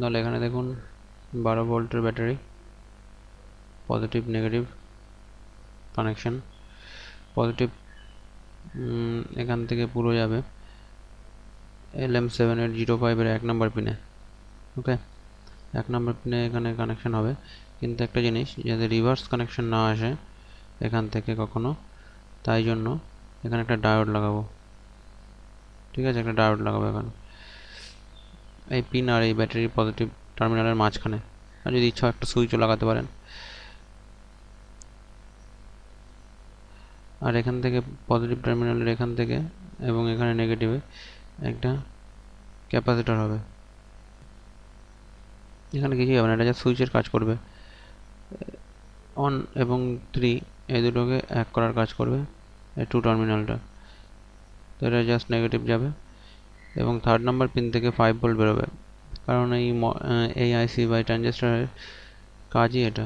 তাহলে এখানে দেখুন বারো ভোল্টের battery positive negative connection positive এখান থেকে পুরো যাবে L M seven eight zero ফাইভের এক নম্বর পিনে ওকে এক নম্বর পিনে এখানে কানেকশন হবে। কিন্তু একটা জিনিস যাতে রিভার্স কানেকশন না আসে এখান থেকে কখনো, তাই জন্য এখানে একটা ডায়োড লাগাবো। ঠিক আছে, একটা ডায়োড লাগাবো এখানে। এই পিন আর এই ব্যাটারি পজিটিভ টার্মিনালের মাঝখানে। আর যদি ইচ্ছা একটা সুইচও লাগাতে পারেন। আর এখান থেকে পজিটিভ টার্মিনালের এখান থেকে এবং এখানে নেগেটিভে একটা ক্যাপাসিটর হবে। এখানে কিছুই হবে না? এটা যা সুইচের কাজ করবে। অন এবং থ্রি এই দুটোকে এক করার কাজ করবে। এই টু। টার্মিনালটা তো এটা জাস্ট নেগেটিভ যাবে। এবং থার্ড নাম্বার পিন থেকে ফাইভ ভোল্ট বেরোবে। কারণ এই এই আইসি বা ট্রানজিস্টারের কাজই এটা।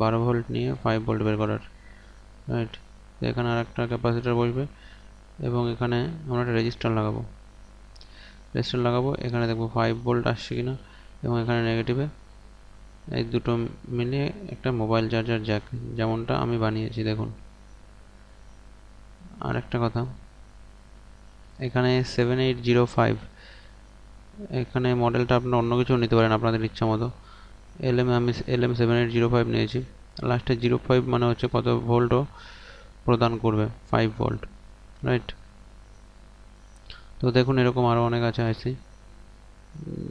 বারো ভোল্ট নিয়ে ফাইভ ভোল্ট বের করার। রাইট এখানে আর একটা ক্যাপাসিটার বসবে এবং এখানে আমরা একটা রেজিস্টার লাগাবো। রেজিস্টার লাগাবো, এখানে দেখব ফাইভ ভোল্ট আসছে কিনা এবং এখানে নেগেটিভে এই দুটো মিলিয়ে একটা মোবাইল চার্জার জ্যাক যেমনটা আমি বানিয়েছি, দেখুন। আর একটা কথা এখানে সেভেন এইট জিরো ফাইভ এখানে মডেলটা আপনার অন্য কিছু নিতে পারেন আপনাদের ইচ্ছা মতো। এল এম আমি L M seven eight zero five নিয়েছি লাস্টে জিরো ফাইভ মানে হচ্ছে কত ভোল্টও প্রদান করবে? ফাইভ ভোল্ট রাইট তো দেখুন এরকম আরও অনেক আছে আইসি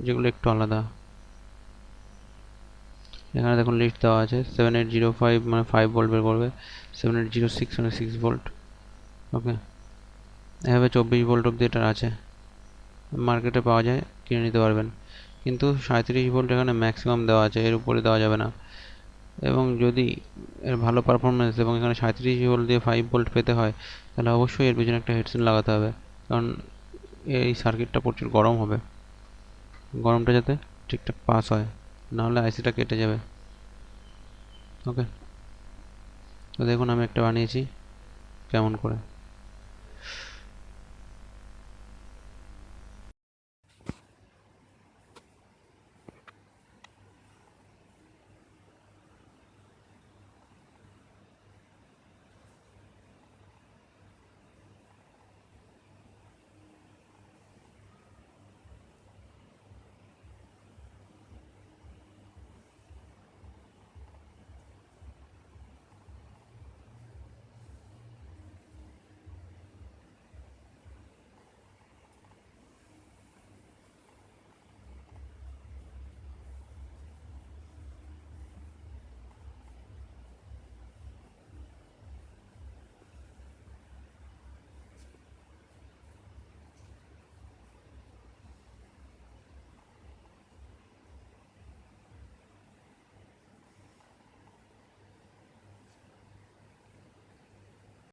যেগুলো একটু আলাদা। এখানে দেখুন লিস্ট দেওয়া আছে। সেভেন এইট জিরো ফাইভ মানে ফাইভ ভোল্ট বের করবে। সেভেন এইট জিরো সিক্স মানে সিক্স ভোল্ট ওকে এভাবে চব্বিশ ভোল্ট অব্দি এটা আছে। মার্কেটে পাওয়া যায়, কিনে নিতে পারবেন। কিন্তু সাঁত্রিশ ভোল্ট এখানে ম্যাক্সিমাম দেওয়া আছে, এর উপরে দেওয়া যাবে না। এবং যদি এর ভালো পারফরমেন্স এবং এখানে সাঁত্রিশ ভোল্ট দিয়ে ফাইভ ভোল্ট পেতে হয়, তাহলে অবশ্যই এর পিছনে একটা হেডসেট লাগাতে হবে। কারণ এই সার্কিটটা প্রচুর গরম হবে। গরমটা যাতে ঠিকঠাক পাস হয়, নাহলে আইসিটা কেটে যাবে। ওকে তো দেখুন, আমি একটা বানিয়েছি, কেমন করে।